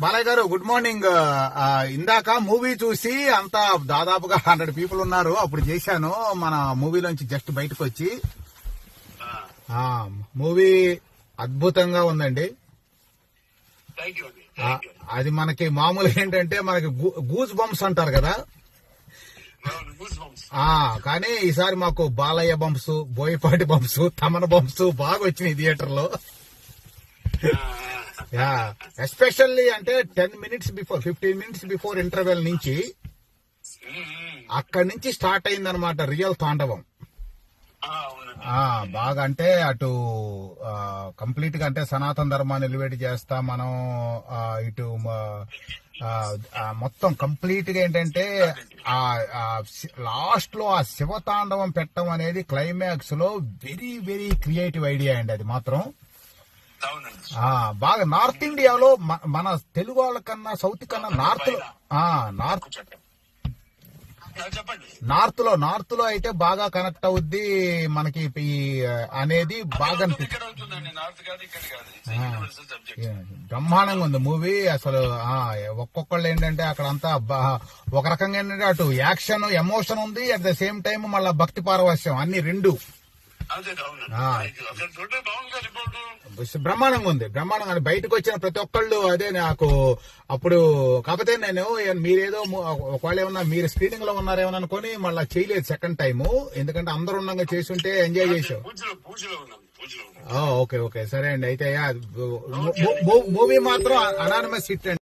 బాలయ్య గారు good morning ఇందాక movie చూసి అంతా దాదాపుగా హండ్రెడ్ పీపుల్ ఉన్నారు. అప్పుడు చేశాను. మన మూవీలోంచి జస్ట్ బయటకు వచ్చి. మూవీ అద్భుతంగా ఉందండి. అది మనకి మామూలుగా ఏంటంటే మనకి గూజ్ బంప్స్ అంటారు కదా. కానీ ఈసారి మాకు Balayya bumps Boyapati bumps Thaman bumps బాగా వచ్చినాయి థియేటర్లో. ఎస్పెషల్లీ అంటే ten minutes before fifteen minutes before interval నుంచి అక్కడి నుంచి స్టార్ట్ అయిందనమాట రియల్ తాండవం. బాగా అంటే అటు కంప్లీట్గా అంటే సనాతన ధర్మాన్ని ఎలివేట్ చేస్తా మనం ఇటు మొత్తం కంప్లీట్గా ఏంటంటే ఆ లాస్ట్లో ఆ శివతాండవం పెట్టడం అనేది క్లైమాక్స్లో వెరీ వెరీ క్రియేటివ్ ఐడియా అండి అది మాత్రం. బాగా నార్త్ ఇండియాలో మన తెలుగు వాళ్ళకన్నా సౌత్ కన్నా నార్త్లో నార్త్ చెప్పండి. నార్త్లో నార్త్లో అయితే బాగా కనెక్ట్ అవుద్ది మనకి అనేది బాగా నార్త్ బ్రహ్మాండంగా ఉంది మూవీ. అసలు ఒక్కొక్కళ్ళు ఏంటంటే అక్కడ అంతా ఒక రకంగా ఏంటంటే అటు యాక్షన్ ఎమోషన్ ఉంది. అట్ ద సేమ్ టైం మళ్ళా భక్తి పారవశ్యం. అన్ని రెండు. బ్రహ్మాండంగా ఉంది. బ్రహ్మాండంగా. బయటకు వచ్చిన ప్రతి ఒక్కళ్ళు అదే నాకు అప్పుడు కాకపోతే నేను మీరేదో ఒకవేళ ఏమన్నా మీరు స్క్రీనింగ్లో ఉన్నారేమో అనుకుని మళ్ళీ చేయలేదు సెకండ్ టైం ఎందుకంటే అందరూ ఉండగా ఎంజాయ్ చేసాం ఉన్నాం. పూజలో ఉన్నాం. Okay okay. సరే అండి. అయితే మూవీ మాత్రం అనానమస్ హిట్ అండి.